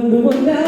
the one that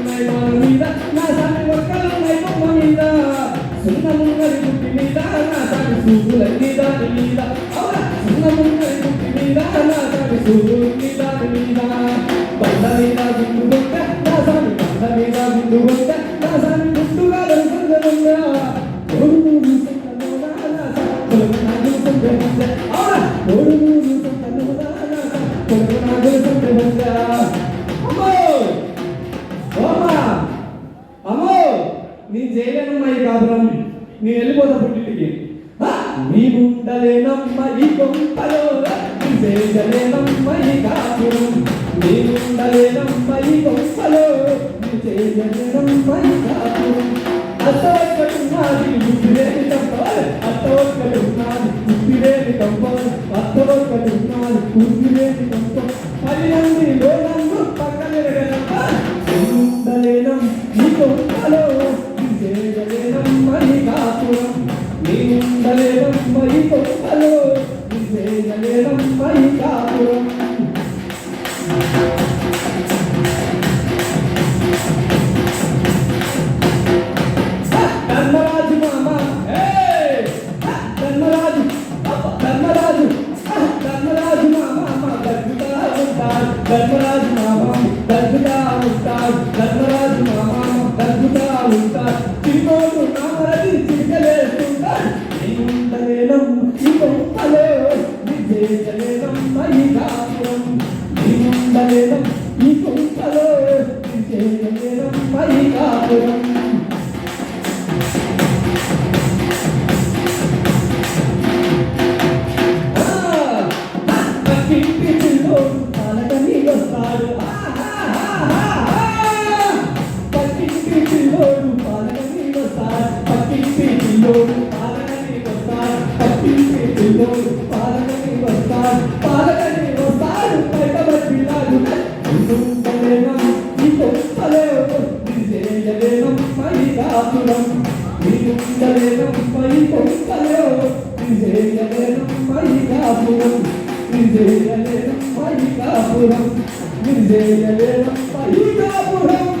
నేను చేయలేనమ్మా ఈ కాపురం. నేను వెళ్ళిపోతా పుట్టింటికి. మీ ఉండలేనమ్మ ఈ కొంపలో చేయలేనమ్మ ఈ కాపురం మీ ఉండలేనమ్మ ఈ కొంపలో చేయలేనమ్మ ఈ కాపురం అత్త ఒక్కడున్నది ఉప్పిరేమి తప్ప అత్త ఒక్కడున్నది ఉప్పిరేమి ధర్మరాజు మామ దగ్గుతా ఉంటా తిరుగుతూ నా మరది తిరగలేస్తుంటా విజయలేన పై కాపురం విజయలేన పై కాపురం